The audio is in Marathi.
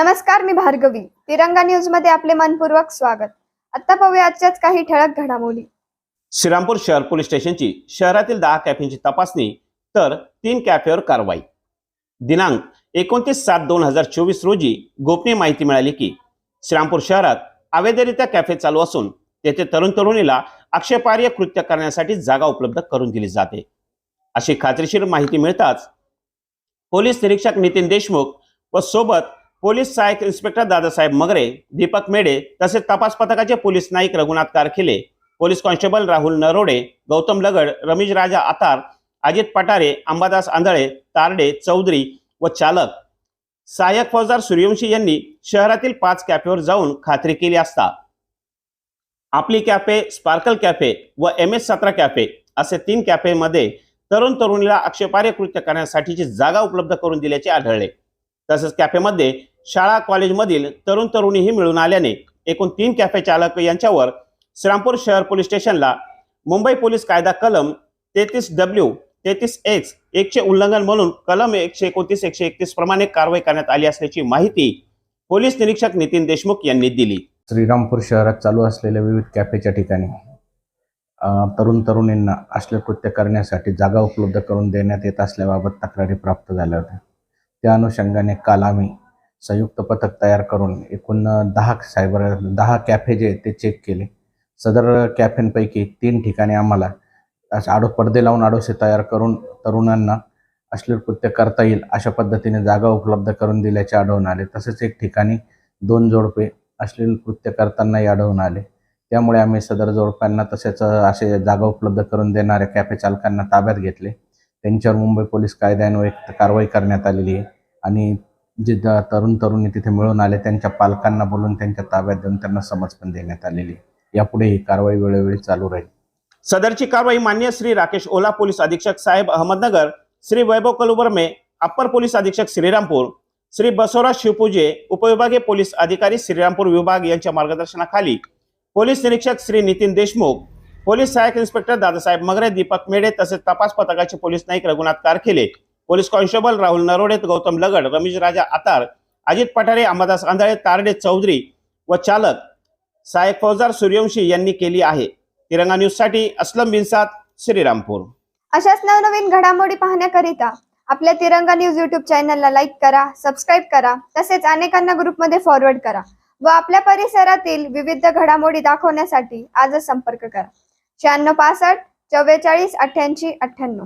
नमस्कार मी भार्गवी. तिरंगा न्यूजमध्ये आपले मनपूर्वक स्वागत. आता पाहूया आजच्याच काही ठळक घडामोडी. श्रीरामपूर शहर पोलीस स्टेशनची शहरातील दहा कॅफेची तपासणी तर तीन कॅफेवर कारवाई. दिनांक एकोणतीस सात दोन हजार चोवीस रोजी गोपनीय माहिती मिळाली की श्रीरामपूर शहरात अवैधरित्या कॅफे चालू असून तेथे तरुण तरुणीला आक्षेपार्ह कृत्य करण्यासाठी जागा उपलब्ध करून दिली जाते. अशी खात्रीशीर माहिती मिळताच पोलीस निरीक्षक नितीन देशमुख व सोबत पोलीस सहाय्यक इन्स्पेक्टर दादासाहेब मगरे दीपक मेडे तसेच तपास पथकाचे police Naik Raghunath Karkhile police constable Rahul Narode Gautam Lagad Ramesh Raja Atar Ajit Patare Ambadas Andhale Tarde Chaudhari व चालक. सहाय्यक फौजदार सूर्यवंशी यांनी शहरातील पाच कॅफेवर जाऊन खात्री केली असता. आपली कॅफे स्पार्कल कॅफे व एम एस सतरा कॅफे असे तीन कॅफेमध्ये तरुण तरुणीला आक्षेपार्ह कृत्य करण्यासाठीची जागा उपलब्ध करून दिल्याचे आढळले. तसेच कॅफेमध्ये शाळा कॉलेजमधील तरुण तरुणीही मिळून आल्याने एकूण तीन कॅफे चालक यांच्यावर श्रीरामपूर शहर पोलीस स्टेशनला मुंबई पोलीस कायदा कलम तेहतीस डब्ल्यू तेहतीस एक्स एकचे उल्लंघन म्हणून कलम एकशे एकोणतीस एकशे एकतीस प्रमाणे कारवाई करण्यात आली असल्याची माहिती पोलीस निरीक्षक नितीन देशमुख यांनी दिली. श्रीरामपूर शहरात चालू असलेल्या विविध कॅफेच्या ठिकाणी तरुण तरुणींना असले कृत्य करण्यासाठी जागा उपलब्ध करून देण्यात येत असल्याबाबत तक्रारी प्राप्त झाल्या होत्या. त्या अनुषंगाने काल आम्ही संयुक्त पथक तयार करून एकूण दहा सायबर दहा कॅफे जे ते चेक केले. सदर कॅफेंपैकी तीन ठिकाणी आम्हाला आडो पडदे लावून आडोसे तयार करून तरुणांना अश्लील कृत्य करता येईल अशा पद्धतीने जागा उपलब्ध करून दिल्याचे आढळून आले. तसेच एक ठिकाणी दोन जोडपे अश्लील कृत्य करतानाही आढळून आले. त्यामुळे आम्ही सदर जोडप्यांना तसेच असे जागा उपलब्ध करून देणाऱ्या कॅफे चालकांना ताब्यात घेतले. त्यांच्यावर मुंबई पोलीस कायद्यान्वये कारवाई करण्यात आलेली आहे. आणि जे तरुण तरुणी तिथे मिळून आले त्यांच्या पालकांना बोलून त्यांच्या ताब्यात देऊन त्यांना समज पण देण्यात आलेली. यापुढे ही कारवाई वेळोवेळी चालू राहील. सदरची कारवाई मान्य श्री राकेश ओला पोलीस अधीक्षक साहेब अहमदनगर श्री वैभव कलुबर्मे अप्पर पोलीस अधीक्षक श्रीरामपूर श्री बसवराज शिवपूजे उपविभागीय पोलीस अधिकारी श्रीरामपूर विभाग यांच्या मार्गदर्शनाखाली पोलीस निरीक्षक श्री नितीन देशमुख पोलीस सहाय्यक इन्स्पेक्टर दादासाहेब मगरे दीपक मेढे तसेच तपास पथकाचे police Naik Raghunath Karkhele police constable Rahul Narode Gautam Lagad Ramesh Raja Atar Ajit Pathare Ambadas Andhale Tarde Chaudhari व चालक सहाय्यक फौजदार सूर्यवंशी यांनी केली आहे. तिरंगा न्यूजसाठी असलम बिनसाद श्रीरामपूर. अशाच नवनवीन घडामोडी पाहण्याकरिता आपल्या तिरंगा न्यूज युट्यूब चॅनलला लाईक करा सबस्क्राईब करा तसेच अनेकांना ग्रुपमध्ये फॉरवर्ड करा व आपल्या परिसरातील विविध घडामोडी दाखवण्यासाठी आजच संपर्क करा. शहाण्णव पासष्ट चव्वेचाळीस अठ्ठ्याऐंशी अठ्ठ्याण्णव.